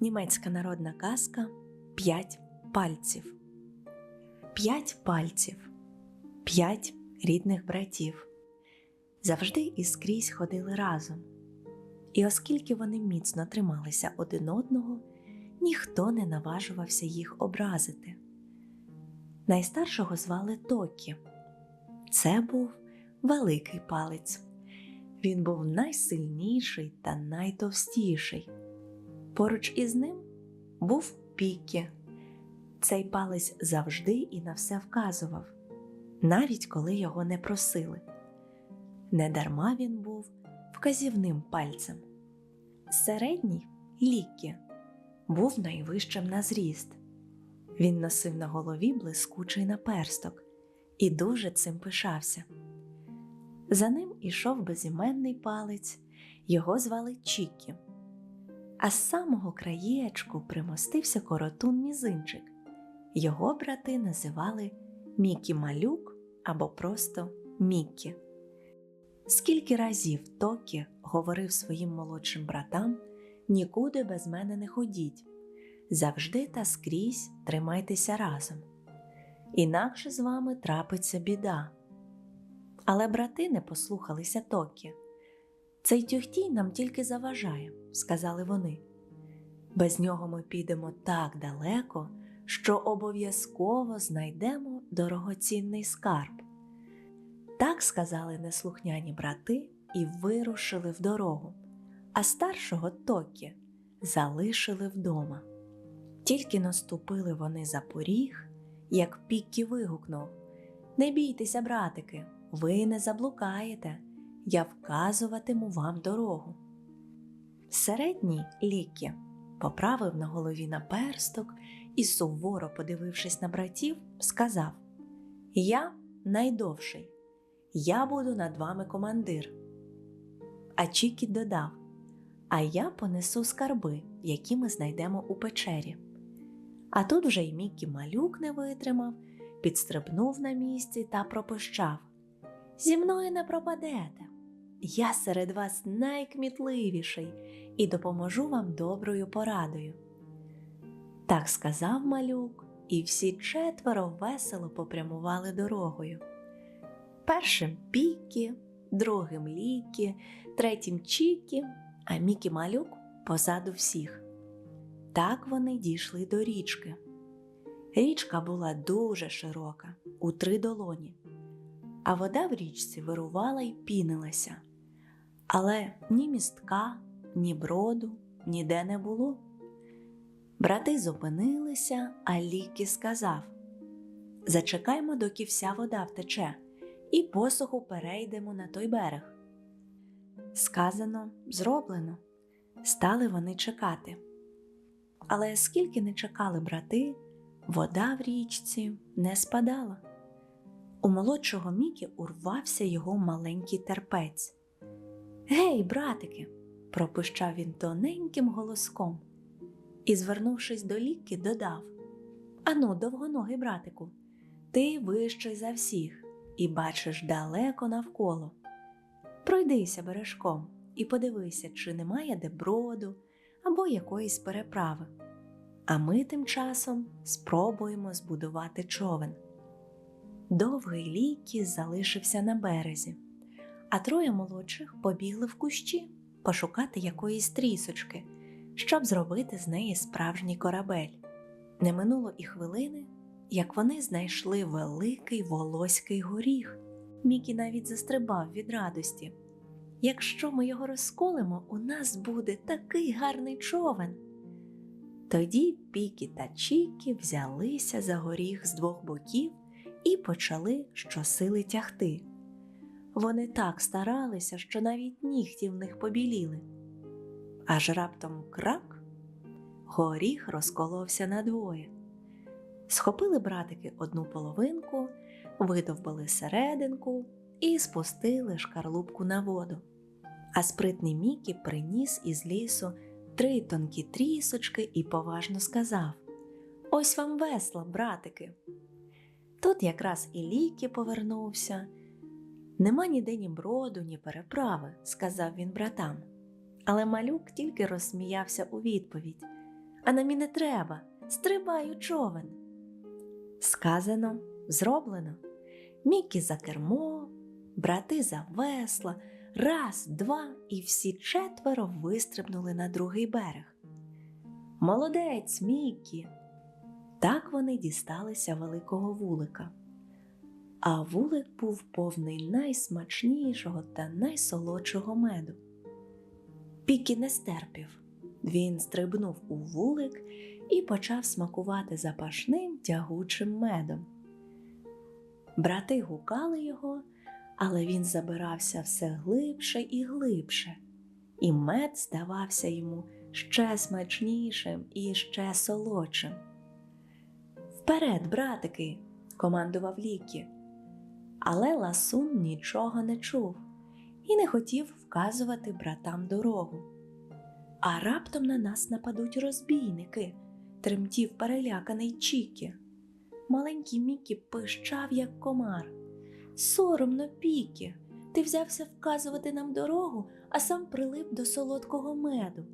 Німецька народна казка П'ять пальців. П'ять пальців, п'ять рідних братів. Завжди і скрізь ходили разом. І оскільки вони міцно трималися один одного, ніхто не наважувався їх образити. Найстаршого звали Токі. Це був великий палець. Він був найсильніший та найтовстіший. Поруч із ним був Пікі. Цей палець завжди і на все вказував, навіть коли його не просили. Недарма він був вказівним пальцем. Середній Лікі був найвищим на зріст. Він носив на голові блискучий наперсток і дуже цим пишався. За ним ішов безіменний палець, його звали Чікі. А з самого краєчку примостився коротун мізинчик. Його брати називали Мікі Малюк або просто Мікі. Скільки разів Токі говорив своїм молодшим братам нікуди без мене не ходіть, завжди та скрізь тримайтеся разом. Інакше з вами трапиться біда. Але брати не послухалися Токі. Цей тюхтій нам тільки заважає, сказали вони. Без нього ми підемо так далеко, що обов'язково знайдемо дорогоцінний скарб. Так сказали неслухняні брати і вирушили в дорогу, а старшого Токі залишили вдома. Тільки наступили вони за поріг, як Піккі вигукнув: Не бійтеся, братики, ви не заблукаєте, я вказуватиму вам дорогу. Середній лікі поправив на голові наперсток і, суворо подивившись на братів, сказав: Я найдовший, я буду над вами командир. А Чікі додав: А я понесу скарби, які ми знайдемо у печері. А тут вже й Мікі малюк не витримав, підстрибнув на місці та пропищав: Зі мною не пропадете. Я серед вас найкмітливіший і допоможу вам доброю порадою. Так сказав малюк, і всі четверо весело попрямували дорогою. Першим Пікі, другим Лікі, третім Чікі, а Мікі малюк позаду всіх. Так вони дійшли до річки. Річка була дуже широка, у три долоні, а вода в річці вирувала й пінилася. Але ні містка, ні броду ніде не було. Брати зупинилися, а Лікі сказав: Зачекаймо, доки вся вода втече, і посуху перейдемо на той берег. Сказано, зроблено. Стали вони чекати. Але скільки не чекали брати, вода в річці не спадала. У молодшого Мікі урвався його маленький терпець. Гей, братики, пропищав він тоненьким голоском і, звернувшись до ліки, додав Ану, довгоногий братику, ти вищий за всіх і бачиш далеко навколо. Пройдися бережком і подивися, чи немає де броду або якоїсь переправи. А ми тим часом спробуємо збудувати човен. Довгий лікі залишився на березі а троє молодших побігли в кущі пошукати якоїсь трісочки, щоб зробити з неї справжній корабель. Не минуло і хвилини, як вони знайшли великий волоський горіх. Мікі навіть застрибав від радості. Якщо ми його розколимо, у нас буде такий гарний човен. Тоді Пікі та Чікі взялися за горіх з двох боків і почали щосили тягти. Вони так старалися, що навіть нігті в них побіліли. Аж раптом крак, горіх розколовся надвоє. Схопили братики одну половинку, видовбали серединку і спустили шкарлупку на воду. А спритний Мікі приніс із лісу три тонкі трісочки і поважно сказав: Ось вам весло, братики. Тут якраз і ліки повернувся. Нема ніде ні броду, ні переправи, сказав він братам. Але малюк тільки розсміявся у відповідь, а нам і не треба. Стрибай у човен. Сказано, зроблено. Мікі за кермо, брати за весла, раз, два, і всі четверо вистрибнули на другий берег. Молодець, Мікі! Так вони дісталися великого вулика. А вулик був повний найсмачнішого та найсолодшого меду. Пікі не стерпів. Він стрибнув у вулик і почав смакувати запашним тягучим медом. Брати гукали його, але він забирався все глибше і глибше, і мед здавався йому ще смачнішим і ще солодшим. Вперед, братики, командував Лікі. Але ласун нічого не чув і не хотів вказувати братам дорогу. А раптом на нас нападуть розбійники, тремтів переляканий Чікі. Маленький Мікі пищав, як комар. Соромно, Пікі, ти взявся вказувати нам дорогу, а сам прилип до солодкого меду.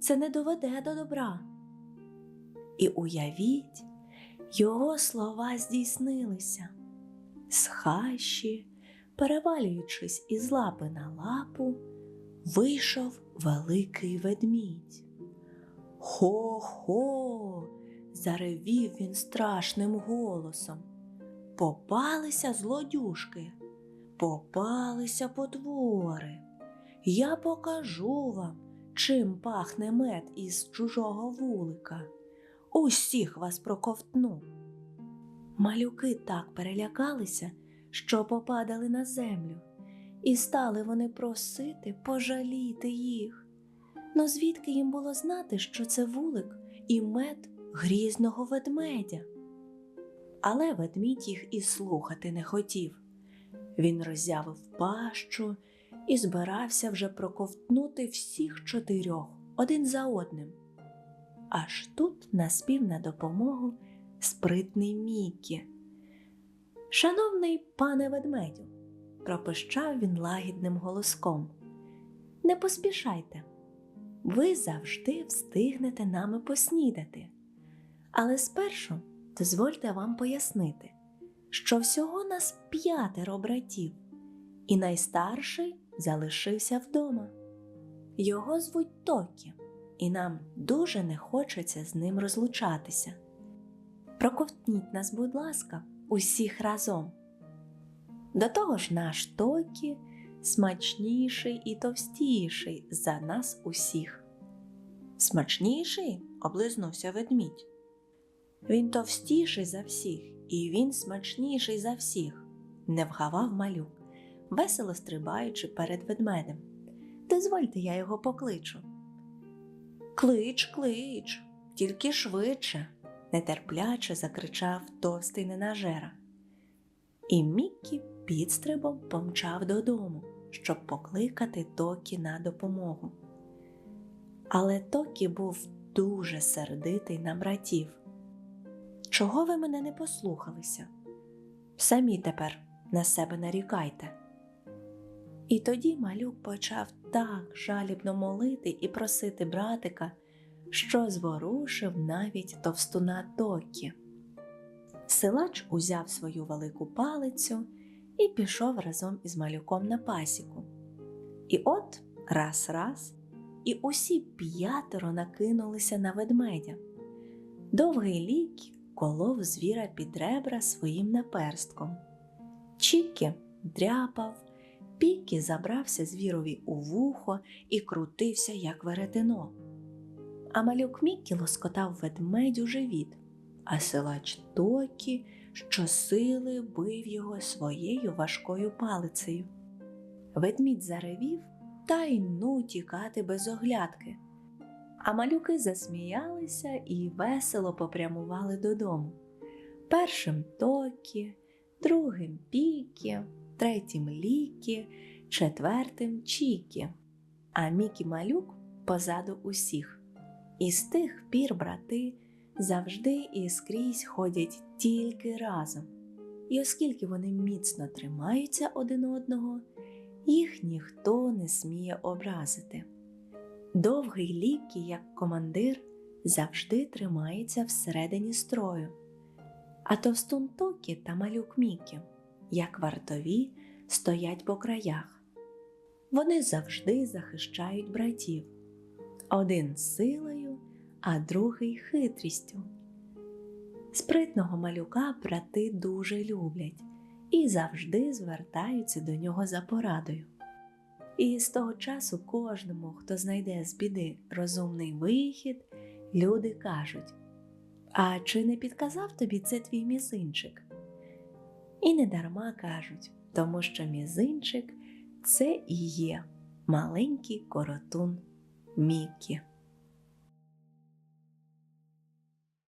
Це не доведе до добра. І уявіть, його слова здійснилися. З хащі, перевалюючись із лапи на лапу, вийшов великий ведмідь. Хо-хо, заревів він страшним голосом. Попалися злодюшки, попалися потвори. Я покажу вам, чим пахне мед із чужого вулика. Усіх вас проковтну. Малюки так перелякалися, що попадали на землю, і стали вони просити пожаліти їх. Но звідки їм було знати, що це вулик і мед грізного ведмедя? Але ведмідь їх і слухати не хотів. Він роззявив пащу і збирався вже проковтнути всіх чотирьох один за одним. Аж тут наспів на допомогу спритний Мікі. Шановний пане ведмедю, пропищав він лагідним голоском. Не поспішайте, ви завжди встигнете нами поснідати. Але спершу дозвольте вам пояснити, що всього нас п'ятеро братів, і найстарший залишився вдома. Його звуть Токі, і нам дуже не хочеться з ним розлучатися. Проковтніть нас, будь ласка, усіх разом. До того ж, наш Токі смачніший і товстіший за нас усіх. Смачніший? облизнувся ведмідь. Він товстіший за всіх, і він смачніший за всіх, не вгавав малюк, весело стрибаючи перед ведмедем. Дозвольте, я його покличу. Клич, клич, тільки швидше, нетерпляче закричав товстий ненажера. І Міккі підстрибом помчав додому, щоб покликати Токі на допомогу. Але Токі був дуже сердитий на братів. Чого ви мене не послухалися? Самі тепер на себе нарікайте. І тоді малюк почав так жалібно молити і просити братика, що зворушив навіть товстуна Токі. Силач узяв свою велику палицю і пішов разом із малюком на пасіку. І от раз-раз, і усі п'ятеро накинулися на ведмедя. Довгий лік колов звіра під ребра своїм наперстком. Чікі дряпав, Пікі забрався звірові у вухо і крутився, як веретено. А малюк Мікі лоскотав ведмедю живіт, а силач Токі щосили бив його своєю важкою палицею. Ведмідь заревів та й ну тікати без оглядки. А малюки засміялися і весело попрямували додому. Першим Токі, другим Пікі, третім Лікі, четвертим Чікі, а Мікі малюк позаду усіх. І з тих пір брати завжди і скрізь ходять тільки разом. І оскільки вони міцно тримаються один одного, їх ніхто не сміє образити. Довгий лікі, як командир, завжди тримається всередині строю, а товстун Токі та малюк Мікі, як вартові, стоять по краях. Вони завжди захищають братів, один силою, а другий хитрістю. Спритного малюка брати дуже люблять і завжди звертаються до нього за порадою. І з того часу кожному, хто знайде з біди розумний вихід, люди кажуть: А чи не підказав тобі це твій мізинчик? І не дарма кажуть, тому що мізинчик це і є маленький коротун Мікі.